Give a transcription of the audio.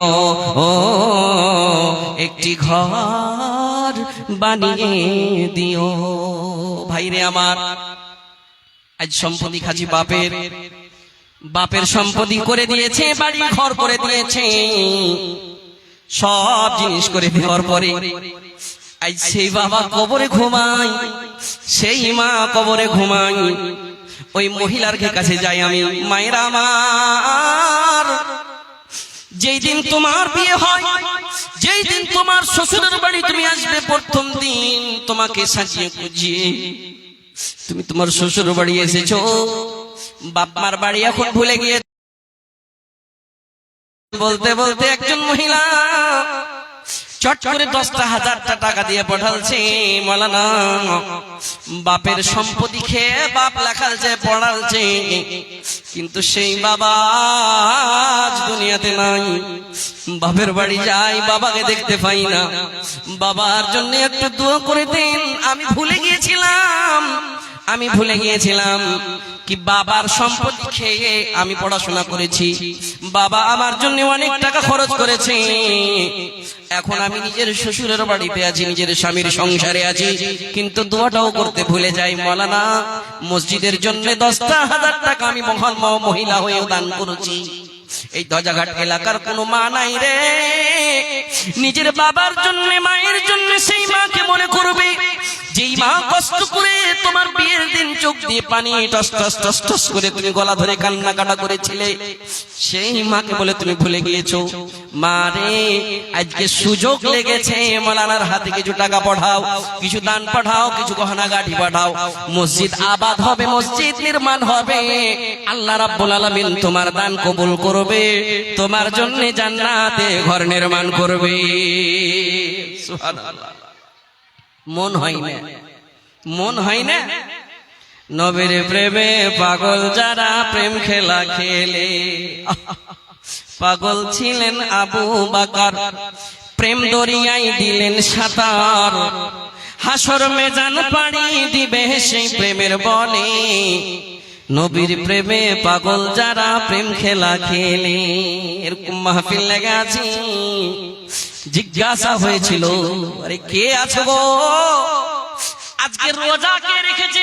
ও একটি ঘর বানিয়ে দিও। ভাইরে আমার, আজ সম্পত্তি খাজি বাপের বাপের সম্পত্তি করে দিয়েছে, বাড়ি ঘর করে দিয়েছে। সব জিনিস করে দেওয়ার পরে, আজ সেই বাবা কবরে ঘুমাই সেই মা কবরে ঘুমাই ওই মহিলার কাছে যাই আমি, মায়ের আমার। যেই দিন তোমার বিয়ে হয়, যেই দিন তোমার শ্বশুরের বাড়ি তুমি আসবে প্রথম দিন তোমাকে সাজিয়ে গুজিয়ে, তুমি তোমার শ্বশুর বাড়ি এসেছ, বাপমার বাড়ি এখন ভুলে গিয়ে বলতে বলতে একজন মহিলা চট করে দশটা হাজারটা টাকা দিয়ে পাঠালছে, মলানা। বাপের সম্পত্তি খেয়ে বাপ লেখালছে পড়ালছে। কিন্তু সেই বাবা দুনিয়াতে নাই। বাপের বাড়ি যাই, বাবাকে দেখতে পাই না। বাবার জন্য একটু দোয়া করে দিন, আমি ভুলে গিয়েছিলাম। আমি ভুলে গিয়েছিলাম কি বাবার সম্পত্তি খেয়ে আমি পড়াশোনা করেছি। বাবা আমার জন্য অনেক টাকা খরচ করেছে। এখন আমি নিজের শ্বশুরের বাড়িতে আছি, নিজের স্বামীর সংসারে আছি, কিন্তু দোয়াটাও করতে ভুলে যাই মলানা। মসজিদের জন্য দশটা হাজার টাকা আমি মহান মহিলা হয়েও দান করেছি। এই ধ্বজাঘাট এলাকার কোনো মা নাই রে। নিজের বাবার জন্য, মায়ের জন্য সেই মাকে মনে করবে। যেই মা কষ্ট করে তোমার বিয়ের দিন চোখ দিয়ে পানি টস টস টস টস করে তুমি গলা ধরে কান্না কাটা করেছিলে, সেই মাকে বলে তুমি ভুলে গিয়েছো। মা রে, আজকে সুযোগ লেগেছে, মলানার হাতে কিছু টাকা পাঠাও, কিছু দান পাঠাও, কিছু গহনা গাঠি পাঠাও। মসজিদ আবাদ হবে, মসজিদ নির্মাণ হবে। আল্লাহ রাব্বুল আলামিন তোমার দান কবুল করবে, তোমার জন্য জান্নাতে ঘর নির্মাণ করবে। সুবহানাল্লাহ। মন হয় না। মন হয় না? নবীর প্রেমে পাগল যারা প্রেম খেলা খেলে। পাগল ছিলেন আবু বাকার, প্রেম দরিয়াই দিলেন সাঁতার। হাসর মেজান পাড়ি দিবে সেই প্রেমের বনে। নবীর প্রেমে পাগল যারা প্রেম খেলা খেলে। এরকম মাহফিল লেগে আছি জিজ্ঞাসা হয়েছিল আরে কে আছো গো আজকে রোজা কে রেখেছে